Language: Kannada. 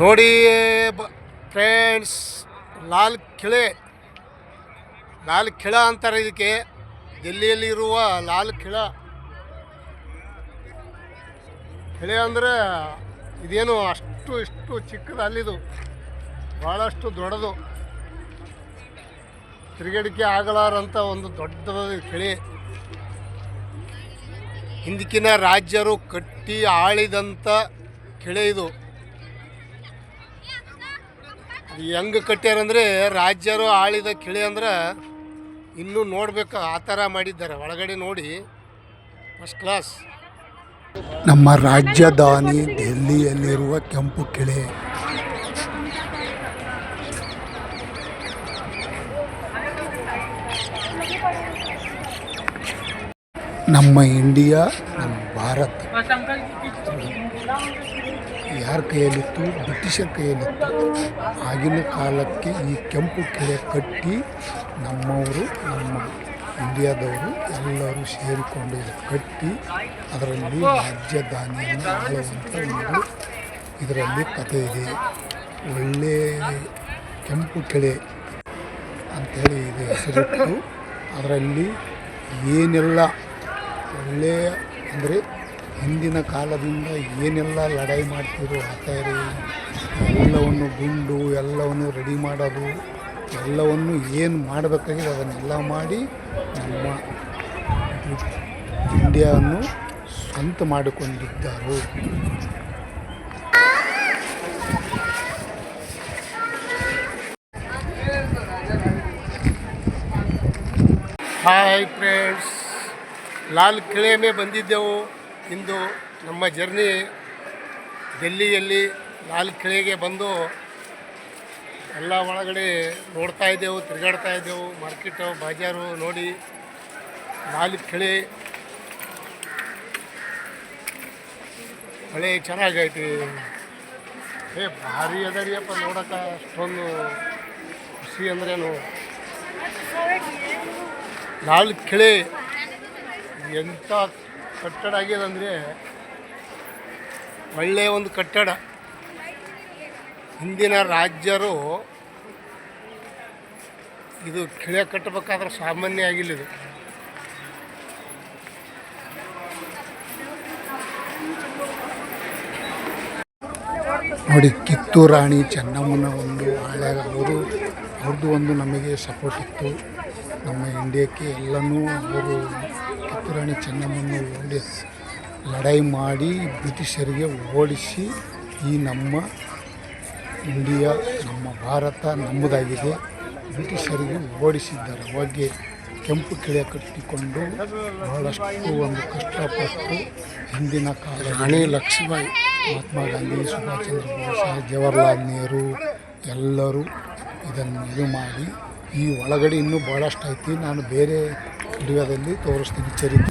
ನೋಡಿ ಫ್ರೆಂಡ್ಸ್, ಲಾಲ್ ಖಿಳೆ ಲಾಲ್ ಖಿಳ ಅಂತಾರೆ ಇದಕ್ಕೆ. ದಿಲ್ಲಿಯಲ್ಲಿರುವ ಲಾಲ್ ಖಿಳ ಖಿಳೆ ಅಂದರೆ ಇದೇನು ಅಷ್ಟು ಇಷ್ಟು ಚಿಕ್ಕದು ಅಲ್ಲಿದು. ಭಾಳಷ್ಟು ದೊಡ್ಡದು. ತಿರುಗಡಿಕೆ ಆಗಲಾರಂಥ ಒಂದು ದೊಡ್ಡದಾದ ಕಿಳೆ. ಹಿಂದಿಕಿನ ರಾಜ್ಯರು ಕಟ್ಟಿ ಆಳಿದಂಥ ಖಿಳೆ ಇದು. ಹೆಂಗೆ ಕಟ್ಟ್ಯಾರಂದರೆ ರಾಜ್ಯರು ಆಳಿದ ಕಿಳಿ ಅಂದ್ರೆ ಇನ್ನೂ ನೋಡಬೇಕು ಆ ಥರ ಮಾಡಿದ್ದಾರೆ. ಒಳಗಡೆ ನೋಡಿ ಫಸ್ಟ್ ಕ್ಲಾಸ್ ನಮ್ಮ ರಾಜಧಾನಿ ದೆಹಲಿಯಲ್ಲಿರುವ ಕೆಂಪು ಕಿಳಿ. ನಮ್ಮ ಇಂಡಿಯಾ ಭಾರತ. ಯಾರ ಕೈಯಲ್ಲಿತ್ತು? ಬ್ರಿಟಿಷರ ಕೈಯಲ್ಲಿತ್ತು. ಆಗಿನ ಕಾಲಕ್ಕೆ ಈ ಕೆಂಪು ಕೆರೆ ಕಟ್ಟಿ ನಮ್ಮವರು, ನಮ್ಮ ಇಂಡಿಯಾದವರು ಎಲ್ಲರೂ ಸೇರಿಕೊಂಡು ಕಟ್ಟಿ ಅದರಲ್ಲಿ ರಾಜ್ಯಧಾನಿಯನ್ನು ಆಳುವಂಥ ಒಂದು ಇದರಲ್ಲಿ ಕಥೆ ಇದೆ. ಒಳ್ಳೆ ಕೆಂಪು ಕೆಳೆ ಅಂಥೇಳಿ ಇದು ಹೆಸರಿಟ್ಟು, ಅದರಲ್ಲಿ ಏನೆಲ್ಲ ಒಳ್ಳೆಯ ಅಂದರೆ ಹಿಂದಿನ ಕಾಲದಿಂದ ಏನೆಲ್ಲ ಲಡಾಯಿ ಮಾಡ್ತಿದ್ರು ಆಚಾರಿ, ಎಲ್ಲವನ್ನು ಗುಂಡು, ಎಲ್ಲವನ್ನು ರೆಡಿ ಮಾಡೋದು, ಎಲ್ಲವನ್ನು ಏನು ಮಾಡಬೇಕಾಗಿದೆ ಅದನ್ನೆಲ್ಲ ಮಾಡಿ ನಮ್ಮ ಇಂಡಿಯಾವನ್ನು ಸ್ವಂತ ಮಾಡಿಕೊಂಡಿದ್ದರು. ಹಾಯ್ ಫ್ರೆಂಡ್ಸ್ ಲಾಲ್ ಕಿಳೆ ಬಂದಿದ್ದೆವು. ಇಂದು ನಮ್ಮ ಜರ್ನಿ ಡೆಲ್ಲಿಯಲ್ಲಿ ಲಾಲ್ ಕಿಳೆಗೆ ಬಂದು ಎಲ್ಲ ಒಳಗಡೆ ನೋಡ್ತಾ ಇದ್ದೆವು, ತಿರುಗಾಡ್ತಾ ಇದ್ದೆವು ಮಾರ್ಕೆಟು ಬಾಜಾರು ನೋಡಿ ಲಾಲ್ ಕಿಳೆ ಹಳೆ ಚೆನ್ನಾಗೈತಿ ಏ, ಭಾರಿ ಅದ ರೀ ಅಪ್ಪ ನೋಡೋಕೆ ಅಷ್ಟೊಂದು ಖುಷಿ ಅಂದ್ರೇನು? ಲಾಲ್ ಕಿಳೆ ಎಂಥ ಕಟ್ಟಡ ಆಗ್ಯದಂದರೆ ಒಳ್ಳೆಯ ಒಂದು ಕಟ್ಟಡ. ಹಿಂದಿನ ರಾಜ್ಯರು ಇದು ಕಿಳೆ ಕಟ್ಟಬೇಕಾದ್ರೆ ಸಾಮಾನ್ಯ ಆಗಿಲ್ಲ ಇದು ನೋಡಿ, ಕಿತ್ತೂರು ರಾಣಿ ಚೆನ್ನಮ್ಮನ ಒಂದು ಹಳೆಯ ಅವರು ಅವ್ರದ್ದು ಒಂದು ನಮಗೆ ಸಪೋರ್ಟ್ ಇತ್ತು. ನಮ್ಮ ಇಂಡಿಯಾಕ್ಕೆ ಎಲ್ಲನೂ ಅವರು ರಾಣಿ ಚೆನ್ನಮ್ಮನ್ನು ಓಡಿ ಲಡಾಯಿ ಮಾಡಿ ಬ್ರಿಟಿಷರಿಗೆ ಓಡಿಸಿ ಈ ನಮ್ಮ ಇಂಡಿಯಾ, ನಮ್ಮ ಭಾರತ ನಮ್ಮದಾಗಿದೆ. ಬ್ರಿಟಿಷರಿಗೆ ಓಡಿಸಿದ್ದಾರೆ. ಅವಾಗೆ ಕೆಂಪು ಕಿಳೆ ಕಟ್ಟಿಕೊಂಡು ಬಹಳಷ್ಟು ಒಂದು ಕಷ್ಟಪಟ್ಟು ಹಿಂದಿನ ಕಾಲ ರಾಣಿ ಲಕ್ಷ್ಮೀಬಾಯಿ ಮಹಾತ್ಮ ಗಾಂಧಿ ಸುಭಾಷ್ ಚಂದ್ರ ಬೋಸ್, ಜವಾಹರ್ಲಾಲ್ ನೆಹರು ಎಲ್ಲರೂ ಇದನ್ನು ಇದು ಮಾಡಿ ಈ ಒಳಗಡೆ ಇನ್ನೂ ಭಾಳಷ್ಟು ಐತಿ ನಾನು ಬೇರೆ ವಿಡಿಯೋದಲ್ಲಿ ತೋರಿಸ್ತೀನಿ ಚರಿತ್ರೆ